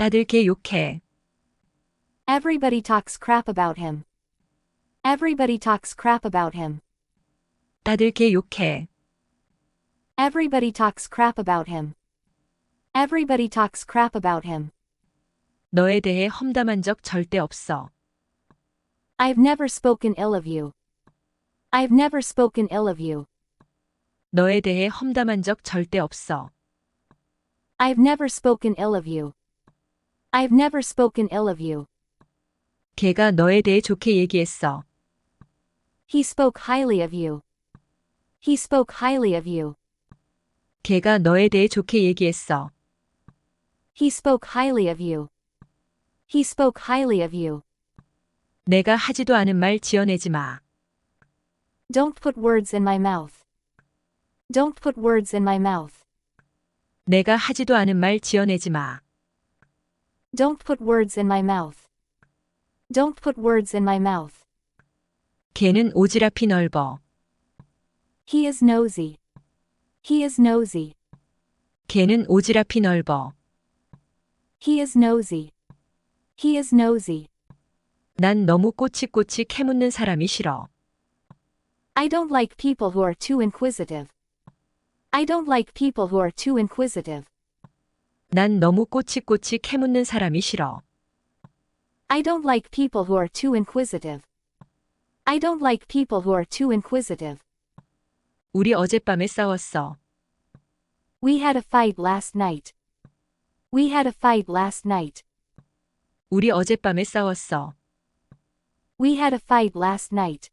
다들 걔 욕해. Everybody talks crap about him. Everybody talks crap about him. 다들 걔 욕해. Everybody talks crap about him. Everybody talks crap about him. 너에 대해 험담한 적 절대 없어. I've never spoken ill of you. I've never spoken ill of you. 너에 대해 험담한 적 절대 없어. I've never spoken ill of you. I've never spoken ill of you. 걔가 너에 대해 좋게 얘기했어. He spoke highly of you. He spoke highly of you. 걔가 너에 대해 좋게 얘기했어. He spoke highly of you. He spoke highly of you. 내가 하지도 않은 말 지어내지 마. Don't put words in my mouth. Don't put words in my mouth. 내가 하지도 않은 말 지어내지 마. Don't put words in my mouth. Don't put words in my mouth. 걔는 오지랖이 넓어. He is nosy. He is nosy. 걔는 오지랖이 넓어. He is nosy. He is nosy. 난 너무 꼬치꼬치 캐묻는 사람이 싫어. I don't like people who are too inquisitive. I don't like people who are too inquisitive. 난 너무 꼬치꼬치 캐묻는 사람이 싫어. I don't like people who are too inquisitive. I don't like people who are too inquisitive. 우리 어젯밤에 싸웠어. We had a fight last night. We had a fight last night. 우리 어젯밤에 싸웠어. We had a fight last night.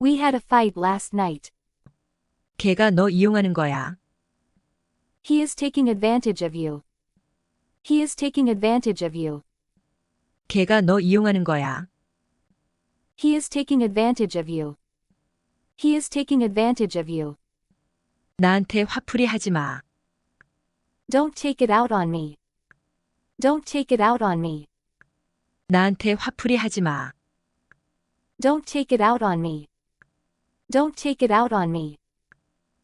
We had a fight last night. 걔가 너 이용하는 거야. He is taking advantage of you. He is taking advantage of you. 걔가 너 이용하는 거야. He is taking advantage of you. He is taking advantage of you. 나한테 화풀이 하지 마. Don't take it out on me. Don't take it out on me. 나한테 화풀이 하지 마. Don't take it out on me. Don't take it out on me.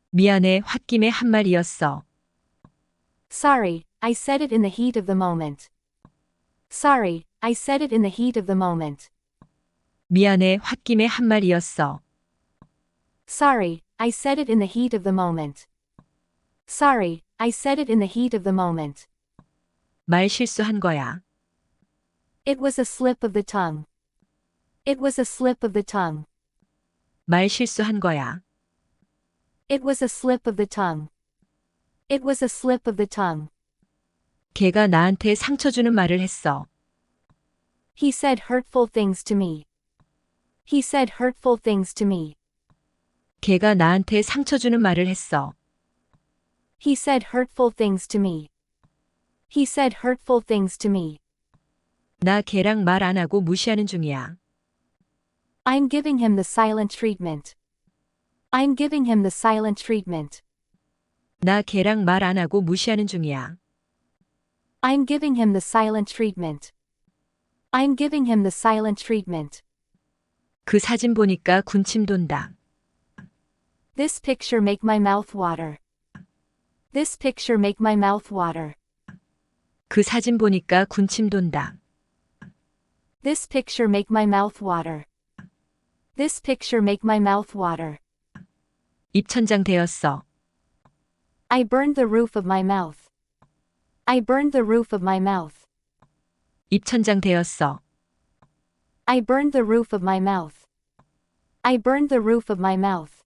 미안해 홧김에 한 말이었어. Sorry, I said it in the heat of the moment. Sorry, I said it in the heat of the moment. 미안해 홧김에 한 말이었어. Sorry, I said it in the heat of the moment. Sorry, I said it in the heat of the moment. 말 실수한 거야. It was a slip of the tongue. It was a slip of the tongue. 말 실수한 거야. It was a slip of the tongue. It was a slip of the tongue. 걔가 나한테 상처 주는 말을 했어. He said hurtful things to me. He said hurtful things to me. 걔가 나한테 상처 주는 말을 했어. He said hurtful things to me. He said hurtful things to me. 나 걔랑 말 안 하고 무시하는 중이야. I'm giving him the silent treatment. I'm giving him the silent treatment. 나 걔랑 말 안 하고 무시하는 중이야. I'm giving him the silent treatment. I'm giving him the silent treatment. 그 사진 보니까 군침 돈다. This picture make my mouth water. This picture make my mouth water. 그 사진 보니까 군침 돈다. This picture make my mouth water. This picture make my mouth water. 입천장 되었어. I burned the roof of my mouth. I burned the roof of my mouth. 입천장 되었어. I burned the roof of my mouth. I burned the roof of my mouth.